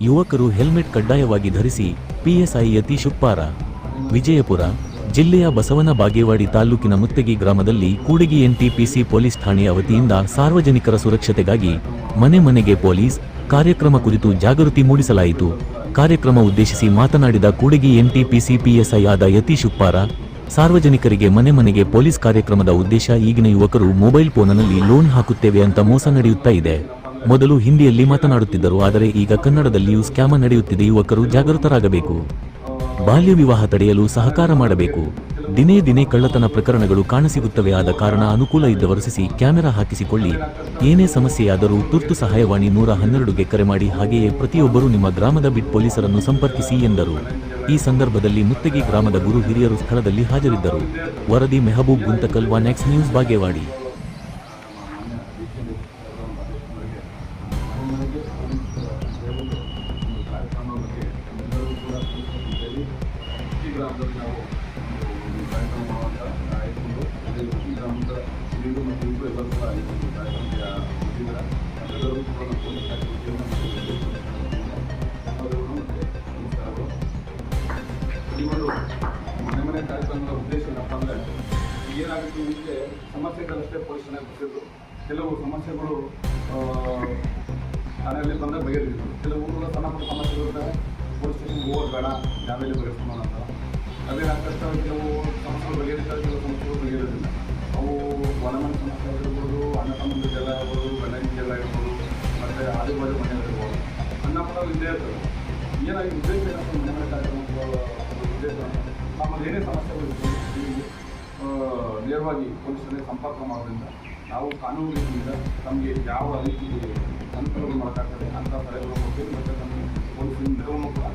ಯುವಕರು ಹೆಲ್ಮೆಟ್ ಕಡ್ಡಾಯವಾಗಿ ಧರಿಸಿ ಪಿಎಸ್ಐ ಯತಿ ಉಪ್ಪಾರ ವಿಜಯಪುರ ಜಿಲ್ಲೆಯ ಬಸವನ ಬಾಗೇವಾಡಿ ತಾಲೂಕಿನ ಮುತ್ತಗಿ ಗ್ರಾಮದಲ್ಲಿ ಕೂಡಗಿ ಎನ್ಟಿಪಿಸಿ ಪೊಲೀಸ್ ಠಾಣೆಯ ವತಿಯಿಂದ ಸಾರ್ವಜನಿಕರ ಸುರಕ್ಷತೆಗಾಗಿ ಮನೆ ಮನೆಗೆ ಪೊಲೀಸ್ ಕಾರ್ಯಕ್ರಮ ಕುರಿತು ಜಾಗೃತಿ ಮೂಡಿಸಲಾಯಿತು. ಕಾರ್ಯಕ್ರಮ ಉದ್ದೇಶಿಸಿ ಮಾತನಾಡಿದ ಕೂಡಗಿ ಎನ್ಟಿಪಿಸಿ ಪಿಎಸ್ಐ ಆದ ಯತಿ ಉಪ್ಪಾರ ಸಾರ್ವಜನಿಕರಿಗೆ ಮನೆ ಮನೆಗೆ ಪೊಲೀಸ್ ಕಾರ್ಯಕ್ರಮದ ಉದ್ದೇಶ ಈಗಿನ ಯುವಕರು ಮೊಬೈಲ್ ಫೋನ್ನಲ್ಲಿ ಲೋನ್ ಹಾಕುತ್ತೇವೆ ಅಂತ ಮೋಸ ನಡೆಯುತ್ತಾ ಇದೆ. ಮೊದಲು ಹಿಂದಿಯಲ್ಲಿ ಮಾತನಾಡುತ್ತಿದ್ದರು, ಆದರೆ ಈಗ ಕನ್ನಡದಲ್ಲಿಯೂ ಸ್ಕ್ಯಾಮ ನಡೆಯುತ್ತಿದೆ, ಯುವಕರು ಜಾಗೃತರಾಗಬೇಕು. ಬಾಲ್ಯ ವಿವಾಹ ತಡೆಯಲು ಸಹಕಾರ ಮಾಡಬೇಕು. ದಿನೇ ದಿನೇ ಕಳ್ಳತನ ಪ್ರಕರಣಗಳು ಕಾಣಸಿಗುತ್ತವೆ, ಆದ ಕಾರಣ ಅನುಕೂಲ ಇದ್ದವರಸಿಸಿ ಕ್ಯಾಮೆರಾ ಹಾಕಿಸಿಕೊಳ್ಳಿ. ಏನೇ ಸಮಸ್ಯೆಯಾದರೂ ತುರ್ತು ಸಹಾಯವಾಣಿ ನೂರ ಹನ್ನೆರಡುಗೆ ಕರೆ ಮಾಡಿ, ಹಾಗೆಯೇ ಪ್ರತಿಯೊಬ್ಬರೂ ನಿಮ್ಮ ಗ್ರಾಮದ ಬಿಟ್ ಪೊಲೀಸರನ್ನು ಸಂಪರ್ಕಿಸಿ ಎಂದರು. ಈ ಸಂದರ್ಭದಲ್ಲಿ ಮುತ್ತಗಿ ಗ್ರಾಮದ ಗುರು ಹಿರಿಯರು ಸ್ಥಳದಲ್ಲಿ ಹಾಜರಿದ್ದರು. ವರದಿ Mehboob Guntakal one X news, Bagewadi. ಮನೆ ಮನೆ ಕಾರ್ಯಕ್ರಮದ ಉದ್ದೇಶ ಏನಪ್ಪ ಅಂದರೆ ಏನಾಗುತ್ತೆ ಮುಂಚೆ ಸಮಸ್ಯೆಗಳಷ್ಟೇ ಪೊಲೀಸ್ ಠಾಣೆಗೆ ಬರ್ತಿದ್ರು ಕೆಲವು ಸಮಸ್ಯೆಗಳು ಠಾಣೆಯಲ್ಲಿ ಬಂದಾಗ ಬಗೆಹರಿದ್ರು ಕೆಲವು ಸಣ್ಣ ಪುಟ್ಟ ಸಮಸ್ಯೆಗಳಿರ್ತವೆ ಪೊಲೀಸ್ ಸ್ಟೇಷನ್ಗೆ ಹೋಗೋದು ಬೇಡ ಯಾವೆಲ್ಲ ಬಗೆಹರಿಸ್ಕೊಳ್ಳೋಣ ಅಂತ ಅದೇ ಆಗ್ತಕ್ಕ ಕೆಲವು ಸಮಸ್ಯೆಗಳು ಬಗೆಹರಿಸ್ತಾರೆ ಕೆಲವು ಸಮಸ್ಯೆಗಳು ಬಗೆಹರಿದಿಲ್ಲ ನೇರವಾಗಿ ಪೊಲೀಸರಿಗೆ ಸಂಪರ್ಕ ಮಾಡೋದ್ರಿಂದ ನಾವು ಕಾನೂನು ರೀತಿಯಿಂದ ನಮಗೆ ಯಾವ ರೀತಿ ಅನುಕೂಲಗಳು ಮಾಡೋಕ್ಕಾಗ್ತದೆ ಅಂತ ಸಲಹೆಗಳು ಕೊಡ್ತೀವಿ ಮತ್ತು ನಮಗೆ ಪೊಲೀಸಿನ ನೆರವನ್ನು ಕೂಡ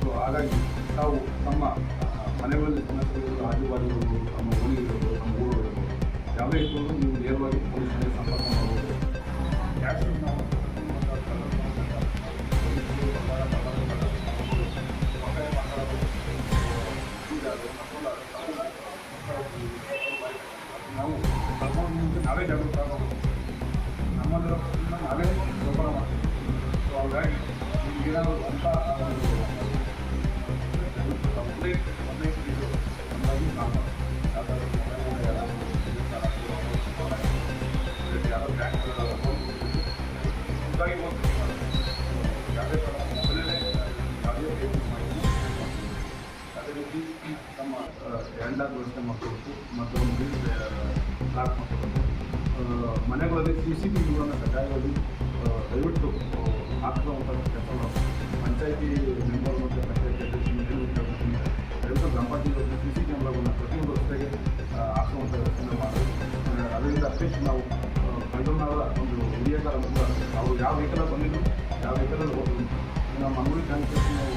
ಸೊ ಹಾಗಾಗಿ ನಾವು ನಮ್ಮ ಆ, ಮನೆಗಳಲ್ಲಿ ಸಮಸ್ಯೆಗಳು ಆಜುಬಾಜುಗಳು ನಮ್ಮ ಓಣಿಗಳಿರ್ಬೋದು ನಮ್ಮ ಊರು ಯಾವುದೇ ಇದ್ದರೂ ನೀವು ನಾವು ಕರ್ಕೊಂಡು ಮುಂಚೆ ನಾವೇ ಜಾಗೃತ ಆಗಬೇಕು ನಮ್ಮದರ ನಾವೇ ವ್ಯಾಪಾರ ಮಾಡ್ತೀವಿ ಸೊ ಹಾಗಾಗಿ ನಿಮ್ಗೆ ಏನಾದರೂ ಅಂತ ಒಂದೇ ಒಂದೇ ಇದು ನಮ್ಮದಾಗಿ ನಾವು ಯಾವ್ದಾದ್ರು ಮೊಬೈಲ್ ಯಾರಾದರೂ ಯಾರೋ ಬ್ಯಾಂಕ್ ಹೀಗಾಗಿ ಒಂದು ಯಾವುದೇ ಥರ ಮೊಬೈಲಲ್ಲೇ ಯಾವುದೇ ಪೇಮೆಂಟ್ ಮಾಡಿ ಅದೇ ರೀತಿ ನಮ್ಮ ಎರಡನೇ ವ್ಯವಸ್ಥೆ ಮಾಡ್ಕೊಬೇಕು ಮತ್ತು ಒಂದು ಬಿಲ್ ಮಾಡ್ಕೊಬೇಕು ಆ, ಮನೆಗಳಲ್ಲಿ ಸಿ ಸಿ ಟಿ ವಿಗಳನ್ನು ಕಡ್ಡಾಯವಾಗಿ ದಯವಿಟ್ಟು ಹಾಕುವಂಥ ಕೆಲಸ ಪಂಚಾಯತಿ ಮೆಂಬರ್ ಮತ್ತು ಪಂಚಾಯತಿ ಅಧ್ಯಕ್ಷರು ದಯವಿಟ್ಟು ಗ್ರಾಮ ಪಂಚಾಯತ್ ಸಿ ಸಿ ಕ್ಯಾಮ್ರಾವನ್ನು ಪ್ರತಿಯೊಂದು ರಸ್ತೆಗೆ ಹಾಕುವಂಥ ವ್ಯವಸ್ಥೆಯನ್ನು ಮಾಡಿ ಅದರಿಂದ ಅಟ್ಲೀಸ್ಟ್ ನಾವು ಕಂಟ್ರೋಲ್ನವರ ಒಂದು ಹಿರಿಯ ಥರ ಅವರು ಯಾವ ವೆಹಿಕಲ್ ಬಂದಿದ್ದು ಯಾವ ವೆಹಿಕಲಲ್ಲಿ ಹೋದ್ರು. ನಮ್ಮ ಮಂಗಳೂರು ಕಾನ್ಸೆಪ್ಟ್ ನಾವು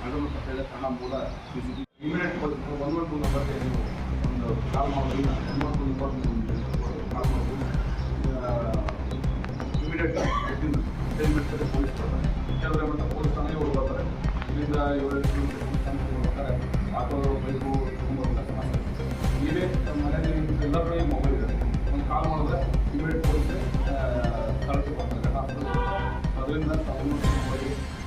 ಕಂಟ್ರೋಲ್ ಕಟ್ಟಡ ಸಣ್ಣ ಮೂಲ ಸಿ ಒನ್ ಒನ್ ಒಂದು ನಂಬರ್ಗೆ ನೀವು ಒಂದು call one two number call ಮಾಡೋದು ಇಮಿಡಿಯೇಟ್ ವಿತಿನ್ ಟೆನ್ ಮಿನಿಟ್ಸಲ್ಲಿ ಪೊಲೀಸ್ ಬರ್ತಾರೆ. ಕೆಲವರೆ ಮಟ್ಟ ಪೊಲೀಸ್ ಠಾಣೆ ಇವರು ಬರ್ತಾರೆ. ಇಲ್ಲಿಂದ ಏಳು ಠಾಣೆಗೆ ಬರ್ತಾರೆ. ಆಟೋ, ಬೈಕು ಸಮಸ್ಯೆ ನೀವೇ ಮನೆಯಲ್ಲಿ ಎಲ್ಲ ಕಡೆ ಮೊಬೈಲ್ ಇದೆ. ಒಂದು ಕಾಲ್ ಮಾಡಿದ್ರೆ ಇಮಿಡಿಯೇಟ್ ಪೊಲೀಸ್ ಸ್ಥಳಕ್ಕೆ ಬರ್ತಾರೆ ಅದರಿಂದ ತಗೊಂಡು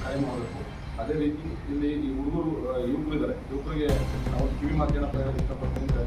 ಕರೆ ಮಾಡಬೇಕು. ಅದೇ ರೀತಿ ಇಲ್ಲಿ ಈ ಹುಡುಗರು ಯುವಕರಿದ್ದಾರೆ ಯುವಕರಿಗೆ ನಾವು ಕಿವಿ ಮಾತು ಏನಪ್ಪ ಹೇಳಕ್ಕೆ ಇಷ್ಟಪಡ್ತೀನಿ